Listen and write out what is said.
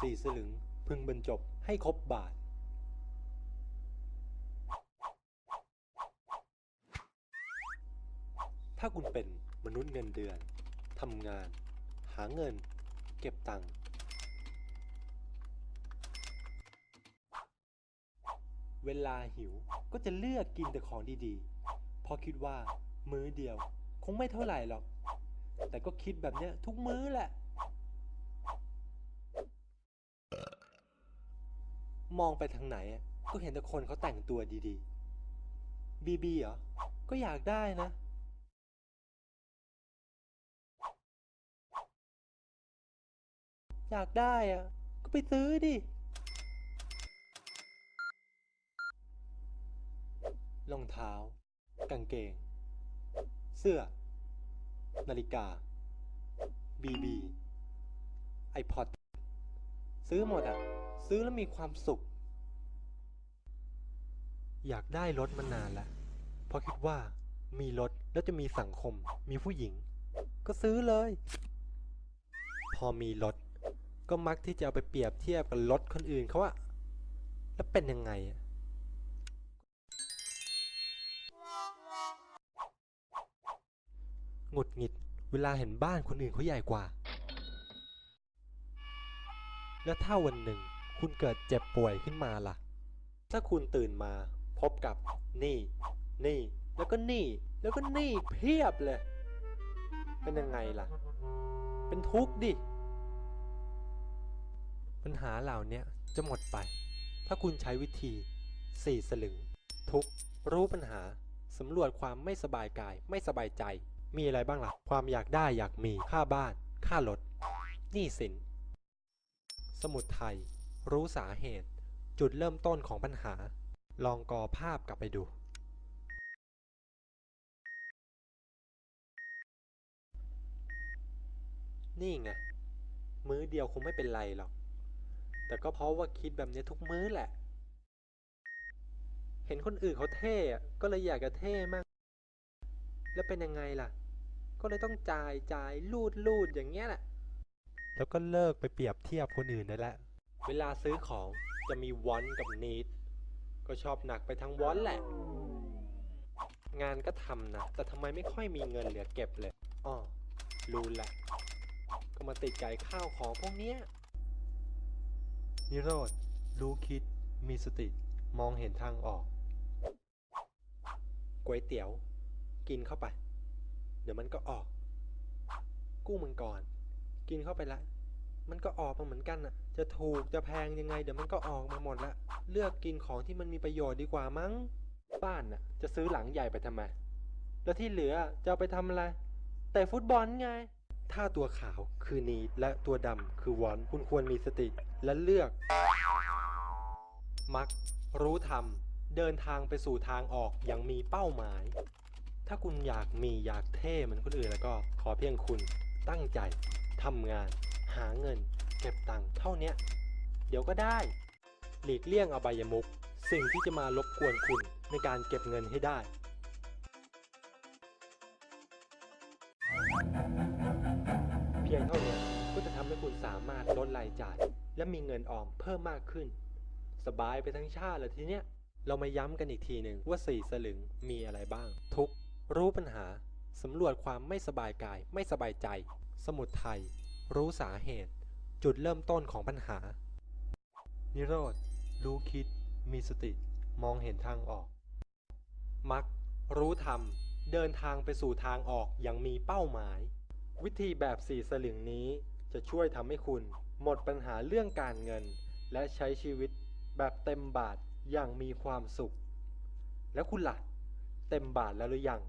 สี่สลึง พึงบรรจบให้ครบบาท ถ้าคุณเป็นมนุษย์เงินเดือน ทำงาน หาเงิน เก็บตังค์เวลาหิวก็จะเลือกกินแต่ของดีๆเพราะคิดว่า มื้อเดียว คงไม่เท่าไหร่หรอก แต่ก็คิดแบบเนี้ยทุกมื้อแหละ มองไปทางไหนก็เห็นแต่คนเขาแต่งตัวดีๆ บีบีเหรอ ก็อยากได้นะ อยากได้อะ ก็ไปซื้อดิ รองเท้า กางเกง เสื้อ นาฬิกา บีบีไอพอด ซื้อหมดอะ ซื้อแล้วมีความสุข อยากได้รถมานานแล้วเพราะคิดว่ามีรถแล้วจะมีสังคม มีผู้หญิง ก็ซื้อเลย พอมีรถ ก็มักที่จะเอาไปเปรียบเทียบกับรถคนอื่นเขาอะแล้วเป็นยังไงหงุดหงิด เวลาเห็นบ้านคนอื่นเขาใหญ่กว่า แล้วถ้าวันหนึ่ง คุณเกิดเจ็บป่วยขึ้นมาล่ะ ถ้าคุณตื่นมาพบกับนี่ นี่ แล้วก็นี่ แล้วก็นี่เพียบเลย เป็นยังไงล่ะ เป็นทุกข์ดิ ปัญหาเหล่านี้จะหมดไป ถ้าคุณใช้วิธี4สลึง ทุกรู้ปัญหาสำรวจความไม่สบายกายไม่สบายใจ มีอะไรบ้างล่ะ ความอยากได้อยากมีค่าบ้าน ค่ารถหนี้สิน สมุดไทย รู้สาเหตุ จุดเริ่มต้นของปัญหา ลองกอภาพกลับไปดู นี่ไง มื้อเดียวคงไม่เป็นไรหรอก แต่ก็เพราะว่าคิดแบบนี้ทุกมื้อแหละ เห็นคนอื่นเขาเท่ก็เลยอยากจะเท่มั่งแล้วเป็นยังไงล่ะ ก็เลยต้องจ่ายจ่ายลูดลูดอย่างเงี้ยแหละ แล้วก็เลิกไปเปรียบเทียบคนอื่นได้แล้วเวลาซื้อของจะมีวอนกับนีดก็ชอบหนักไปทางวอนแหละ งานก็ทำนะ แต่ทำไมไม่ค่อยมีเงินเหลือเก็บเลยอ้อรู้แหละ ก็มาติดไก่ข้าวของพวกเนี้ยนิโรธรู้คิด มีสติ มองเห็นทางออกก๋วยเตี๋ยว กินเข้าไป เดี๋ยวมันก็ออกกุ้งมังกร กินเข้าไปละ มันก็ออกมาเหมือนกันน่ะ จะถูกจะแพงยังไง เดี๋ยวมันก็ออกมาหมดละ เลือกกินของที่มันมีประโยชน์ดีกว่ามั้ง บ้านน่ะ จะซื้อหลังใหญ่ไปทำไม แล้วที่เหลือจะเอาไปทำอะไร แต่ฟุตบอลไง ถ้าตัวขาวคือนีดและตัวดำคือวอน คุณควรมีสติและเลือก มัก รู้ทำเดินทางไปสู่ทางออกอย่างมีเป้าหมายถ้าคุณอยากมีอยากเท่เหมือนคนอื่นแล้วก็ขอเพียงคุณตั้งใจ ทำงาน หาเงิน เก็บตังค์เท่านี้เดี๋ยวก็ได้ หลีกเลี่ยงอบายมุขสิ่งที่จะมารบกวนคุณในการเก็บเงินให้ได้ เพียงเท่านี้ก็จะทำให้คุณสามารถลดรายจ่าย และมีเงินออมเพิ่มมากขึ้น สบายไปทั้งชาติเลยทีเนี้ยเรามาย้ำกันอีกทีหนึ่งว่าสี่สลึงมีอะไรบ้าง ทุก รู้ปัญหา สำรวจความไม่สบายกายไม่สบายใจ สมุดไทย รู้สาเหตุ จุดเริ่มต้นของปัญหา นิโรธ รู้คิด มีสติ มองเห็นทางออก มัก รู้ธรรม เดินทางไปสู่ทางออกอย่างมีเป้าหมาย วิธีแบบสี่สลึงนี้จะช่วยทำให้คุณ หมดปัญหาเรื่องการเงิน และใช้ชีวิตแบบเต็มบาทอย่างมีความสุข แล้วคุณล่ะ เต็มบาทแล้วหรือยัง